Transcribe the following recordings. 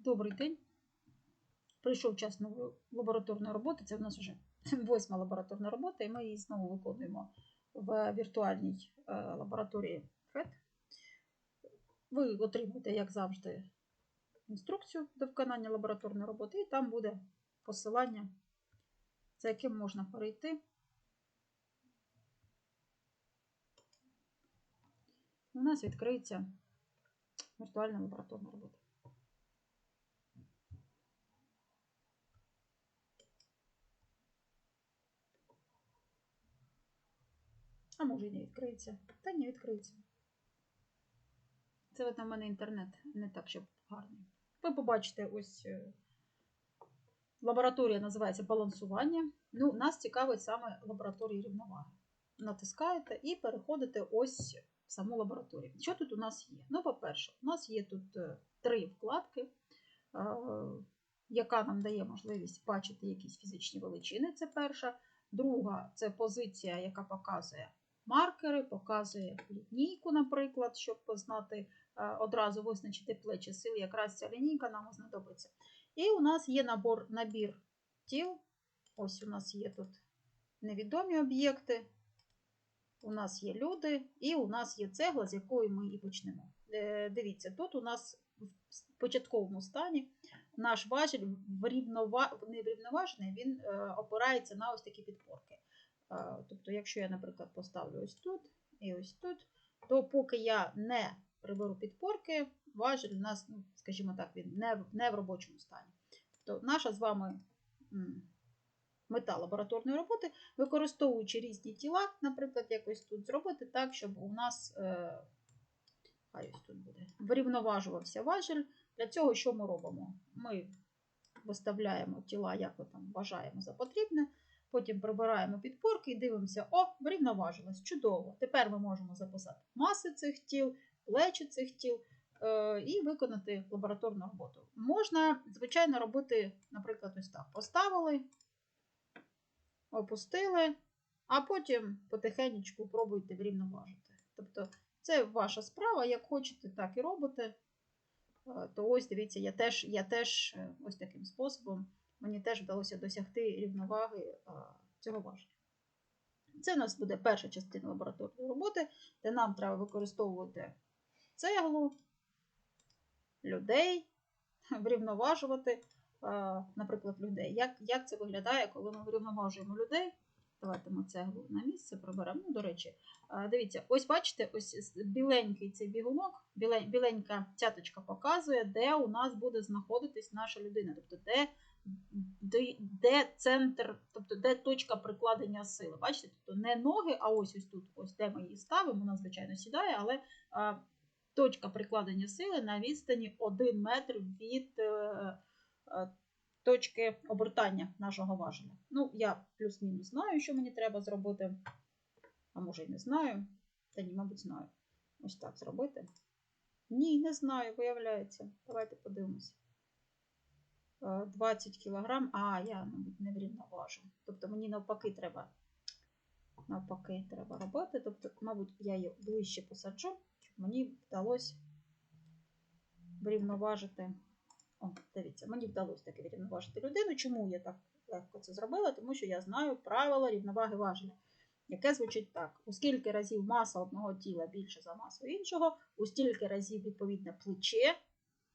Добрий день. Прийшов час нової лабораторної роботи. Це в нас вже восьма лабораторна робота, і ми її знову виконуємо в віртуальній е, лабораторії FED. Ви отримуєте, як завжди, інструкцію до виконання лабораторної роботи, і там буде посилання, за яким можна перейти. У нас відкриється віртуальна лабораторна робота. А може і не відкриється. Не відкриється. Це от на мене інтернет не так, щоб гарний. Ви побачите, ось е, лабораторія називається балансування. Ну, нас цікавить саме лабораторія рівноваги. Натискаєте і переходите ось в саму лабораторію. Що тут у нас є? Ну, по-перше, у нас є тут е, три вкладки, е, яка нам дає можливість бачити якісь фізичні величини. Це перша. Друга це позиція, яка показує маркери, показує лінійку, наприклад, щоб познати, е, одразу визначити плечі сил. Якраз ця лінійка нам знадобиться. І у нас є набор, набір тіл. Ось у нас є тут невідомі об'єкти. У нас є люди, і у нас є цегла, з якої ми і почнемо. Е, Дивіться, тут у нас в початковому стані наш важіль врівноважений, він е, опирається на ось такі підпорки. Тобто, якщо я, наприклад, поставлю ось тут і ось тут, то поки я не приберу підпорки, важіль у нас, ну, скажімо так, він не, в- не в робочому стані. Тобто наша з вами мета лабораторної роботи, використовуючи різні тіла, наприклад, якось тут зробити так, щоб у нас е, хай ось тут буде, врівноважувався важіль. Для цього що ми робимо? Ми виставляємо тіла, як ми там вважаємо за потрібне. Потім прибираємо підпорки і дивимося, о, врівноважилось, чудово. Тепер ми можемо записати маси цих тіл, плечі цих тіл е, і виконати лабораторну роботу. Можна, звичайно, робити, наприклад, ось так. Поставили, опустили, а потім потихеньку пробуйте врівноважити. Тобто, це ваша справа, як хочете, так і робите. Е, То ось дивіться, я теж, я теж е, ось таким способом мені теж вдалося досягти рівноваги цього важення. Це у нас буде перша частина лабораторної роботи, де нам треба використовувати цеглу, людей, врівноважувати, наприклад, людей. Як, як це виглядає, коли ми врівноважуємо людей? Давайте ми цеглу на місце приберемо. Ну, до речі, дивіться, ось бачите, ось біленький цей бігунок, біленька цяточка показує, де у нас буде знаходитись наша людина. Тобто, де де, де центр, тобто де точка прикладення сили. Бачите, тобто не ноги, а ось ось тут, ось де ми її ставимо, вона, звичайно, сідає, але а, точка прикладення сили на відстані 1 метр від е, е, точки обертання нашого важеля. Ну, я плюс-мінус знаю, що мені треба зробити. А може і не знаю. Та ні, мабуть, знаю. Ось так зробити. Ні, не знаю, виявляється. Давайте подивимося. Е, 20 кг, а я, мабуть, не врівноважу. Тобто мені навпаки треба навпаки треба робити. Тобто, мабуть, я її ближче посаджу, щоб мені вдалося врівноважити. О, дивіться, мені вдалося таки врівноважити людину. Чому я так легко це зробила? Тому що я знаю правило рівноваги важеля, яке звучить так: у скільки разів маса одного тіла більше за масу іншого, у стільки разів відповідне плече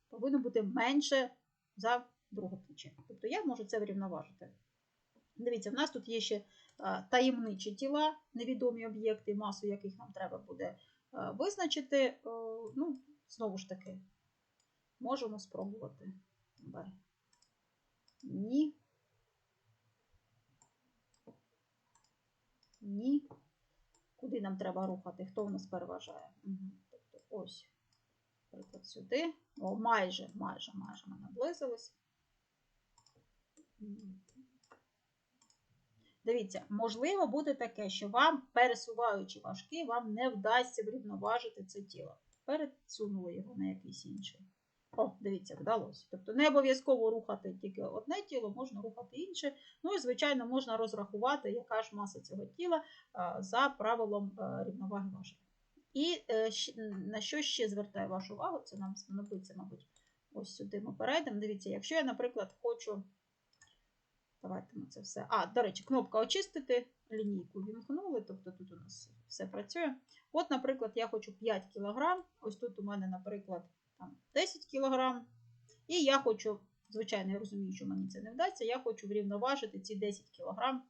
повинно бути менше за друге плече. Тобто я можу це врівноважити. Дивіться, в нас тут є ще таємничі тіла, невідомі об'єкти, масу яких нам треба буде визначити. Ну, знову ж таки, можемо спробувати. Ні. Ні. Куди нам треба рухати? Хто в нас переважає? Угу. Тобто ось, наприклад, сюди. О, майже, майже, майже ми наблизились. Дивіться, можливо буде таке, що вам, пересуваючи важки, вам не вдасться врівноважити це тіло. Пересунули його на якийсь інший. О, дивіться, вдалося. Тобто не обов'язково рухати тільки одне тіло, можна рухати інше. Ну і, звичайно, можна розрахувати, яка ж маса цього тіла за правилом рівноваги важель. І е, на що ще звертаю вашу увагу, це нам знадобиться, мабуть, Ось сюди ми перейдемо. Дивіться, якщо я, наприклад, хочу. Давайте ми це все. А, до речі, кнопка очистити, лінійку вімкнули, тобто тут у нас все працює. От, наприклад, я хочу 5 кг. Ось тут у мене, наприклад, там 10 кг. І я хочу, звичайно, я розумію, що мені це не вдасться. Я хочу врівноважити ці 10 кг,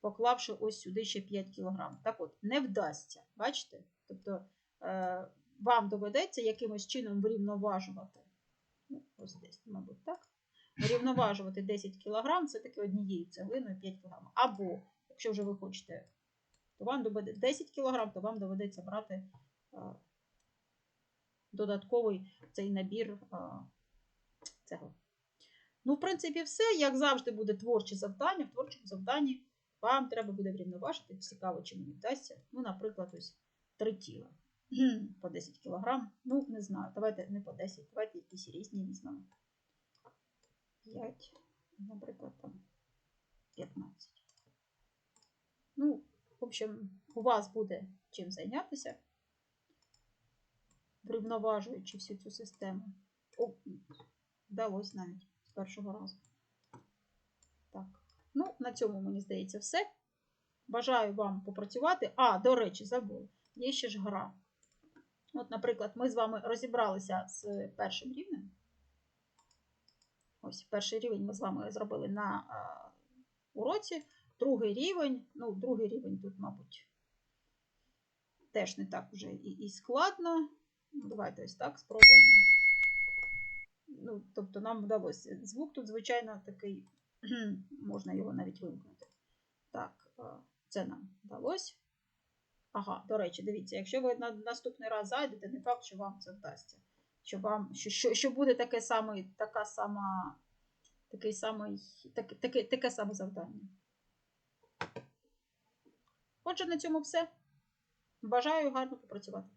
поклавши ось сюди ще 5 кг. Так от, не вдасться. Бачите? Тобто е, вам доведеться якимось чином врівноважувати. Ну, ось десь, мабуть, так. Врівноважувати 10 кг, це таки однією цеглиною 5 кг. Або, якщо вже ви хочете, то вам доведеться 10 кг, то вам доведеться брати е, додатковий цей набір е, цегли. Ну, в принципі, все. Як завжди, буде творче завдання. В творчому завданні вам треба буде врівноважити. Цікаво, чи мені вдасться. Ну, наприклад, ось три тіла по 10 кг. Ну, не знаю, давайте не по 10, давайте якісь різні візьмемо. 5, наприклад, там 15. Ну, в общем, у вас буде чим зайнятися, врівноважуючи всю цю систему. О, вдалося навіть з першого разу. Так, ну, на цьому, мені здається, все. Бажаю вам попрацювати. А, до речі, забула. Є ще ж гра. От, наприклад, ми з вами розібралися з першим рівнем. Ось перший рівень ми з вами зробили на а, уроці. Другий рівень, ну, другий рівень тут, мабуть, теж не так вже і, і складно. Ну, Давайте ось так спробуємо. Ну, тобто нам вдалося. Звук тут, звичайно, такий, можна його навіть вимкнути. Так, це нам вдалося. Ага, до речі, дивіться, якщо ви на наступний раз зайдете, не факт, що вам це вдасться. Що вам, що, що, що буде таке саме, така сама, такий самий, таке, таке, таке саме завдання. Отже, на цьому все. Бажаю гарно попрацювати.